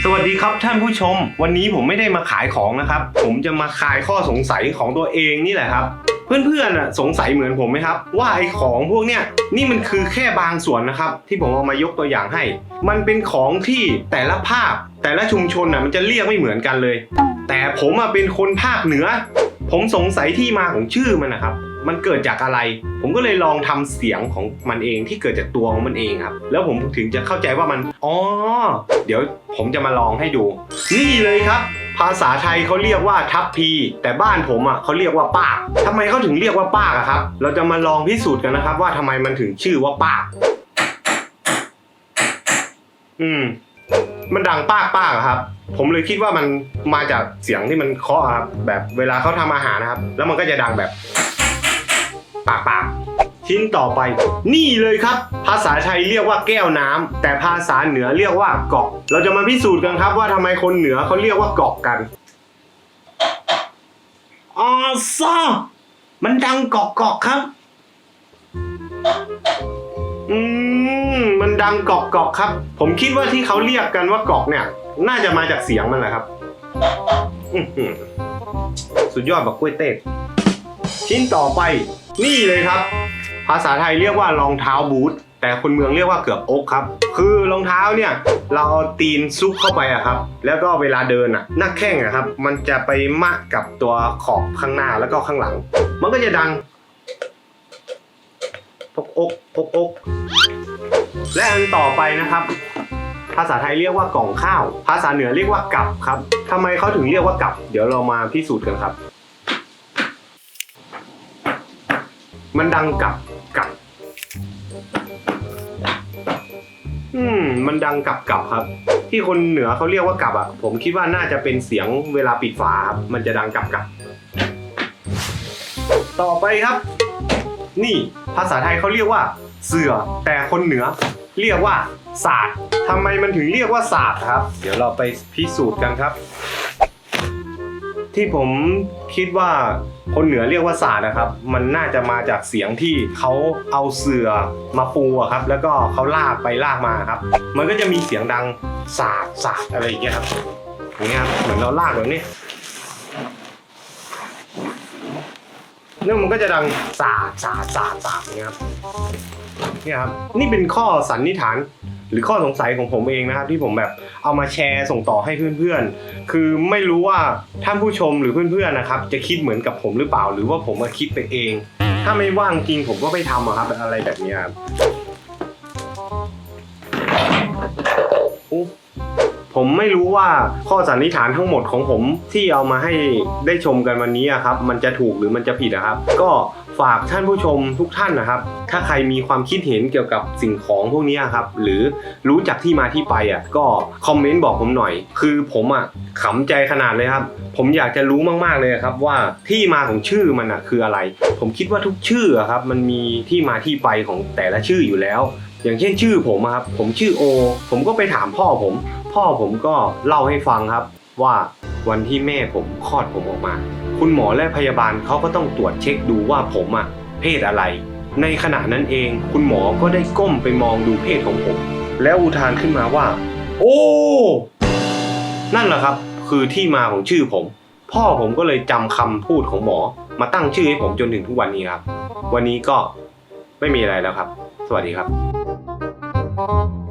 สวัสดีครับท่านผู้ชม วันนี้ผมไม่ได้มาขายของนะครับ ผมจะมาคลายข้อสงสัยของตัวเองนี่แหละครับ เพื่อนๆอะสงสัยเหมือนผมไหมครับ ว่าไอ้ของพวกเนี้ยนี่มันคือแค่บางส่วนนะครับ ที่ผมเอามายกตัวอย่างให้ มันเป็นของที่แต่ละภาคแต่ละชุมชนอะมันจะเรียกไม่เหมือนกันเลย แต่ผมอะเป็นคนภาคเหนือ ผมสงสัยที่มาของชื่อมันนะครับ มันเกิดจากอะไร ผมก็เลยลองทำเสียงของมันเองที่เกิดจากตัวของมันเองครับ แล้วผมถึงจะเข้าใจว่ามัน อ๋อ เดี๋ยวผมจะมาลองให้ดู นี่เลยครับ ภาษาไทยเขาเรียกว่าทัพพี แต่บ้านผมอะเขาเรียกว่าปากทำไมเขาถึงเรียกว่าปากอะครับ เราจะมาลองพิสูจน์กันนะครับ ว่าทำไมมันถึงชื่อว่าปาก อืม มันดังปากปากครับผมเลยคิดว่ามันมาจากเสียงที่มันเคาะอะครับแบบเวลาเขาทำอาหารนะครับ แล้วมันก็จะดังแบบ ปากปากชิ้นต่อไป นี่เลยครับ ภาษาไทยเรียกว่าแก้วน้ำแต่ภาษาเหนือเรียกว่าเกาะ เราจะมาพิสูจน์กันครับว่าทำไมคนเหนือเขาเรียกว่าเกาะกันอ๋อซ่อมันดังเกาะเกาะครับ อืมมันดังเกาะเกาะครับ ผมคิดว่าที่เขาเรียกกันว่าเกาะเนี่ย น่าจะมาจากเสียงมันแหละครับอื้อหือสุดยอดแบบกล้วยเต้ชิ้นต่อไป นี่เลยครับ ภาษาไทยเรียกว่ารองเท้าบูทแต่คนเมืองเรียกว่าเกือบอกครับ คือรองเท้าเนี่ยเราเอาตีนซุกเข้าไปอะครับ แล้วก็เวลาเดินอะหน้าแข้งอะครับ มันจะไปมะกับตัวขอบข้างหน้าแล้วก็ข้างหลัง มันก็จะดังพกอกพกอกและอันต่อไปนะครับ ภาษาไทยเรียกว่ากล่องข้าว ภาษาเหนือเรียกว่ากับครับทำไมเขาถึงเรียกว่ากับ เดี๋ยวเรามาพิสูจน์กันครับ มันดังกับกับ อืม มันดังกับกับครับ ที่คนเหนือเขาเรียกว่ากับอะ ผมคิดว่าน่าจะเป็นเสียงเวลาปิดฝาครับ มันจะดังกับกับ ต่อไปครับ นี่ภาษาไทยเขาเรียกว่า เสือ แต่คนเหนือ เรียกว่าศาสตร์ทำไมมันถึงเรียกว่าศาสตร์ครับ เดี๋ยวเราไปพิสูจน์กันครับ ที่ผมคิดว่าคนเหนือเรียกว่าศาสตร์นะครับ มันน่าจะมาจากเสียงที่เขาเอาเสือมาปูอะครับ แล้วก็เขาลากไปลากมาครับ มันก็จะมีเสียงดังสาดสาดอะไรอย่างเงี้ยครับอย่างเงี้ยเหมือนเราลากแบบนี้นี่มันก็จะดังสาดสาดสาดสาดอย่างเงี้ยครับเนี่ยครับนี่เป็นข้อสันนิษฐาน หรือข้อสงสัยของผมเองนะครับที่ผมแบบเอามาแชร์ส่งต่อให้เพื่อนๆ คือไม่รู้ว่าท่านผู้ชมหรือเพื่อนๆนะครับจะคิดเหมือนกับผมหรือเปล่า หรือว่าผมมาคิดไปเอง ถ้าไม่ว่างจริงผมก็ไม่ทำครับอะไรแบบนี้ครับ ผมไม่รู้ว่าข้อสันนิษฐานทั้งหมดของผมที่เอามาให้ได้ชมกันวันนี้อะครับ มันจะถูกหรือมันจะผิดนะครับ ก็ฝากท่านผู้ชมทุกท่านนะครับ ถ้าใครมีความคิดเห็นเกี่ยวกับสิ่งของพวกนี้ครับ หรือรู้จักที่มาที่ไปอะ ก็คอมเมนต์บอกผมหน่อย คือผมอะขำใจขนาดเลยครับ ผมอยากจะรู้มาก ๆ เลยครับว่าที่มาของชื่อมันอะคืออะไร ผมคิดว่าทุกชื่ออะครับ มันมีที่มาที่ไปของแต่ละชื่ออยู่แล้ว อย่างเช่นชื่อผมครับ ผมชื่อโอ ผมก็ไปถามพ่อผม พ่อผมก็เล่าให้ฟังครับ ว่าวันที่แม่ผมคลอดผมออกมา คุณหมอและพยาบาลเขาก็ต้องตรวจเช็คดูว่าผมอะเพศอะไร ในขณะนั้นเองคุณหมอก็ได้ก้มไปมองดูเพศของผม แล้วอุทานขึ้นมาว่า โอ้ นั่นแหละครับ คือที่มาของชื่อผม พ่อผมก็เลยจำคำพูดของหมอ มาตั้งชื่อให้ผมจนถึงทุกวันนี้ครับ วันนี้ก็ไม่มีอะไรแล้วครับ สวัสดีครับ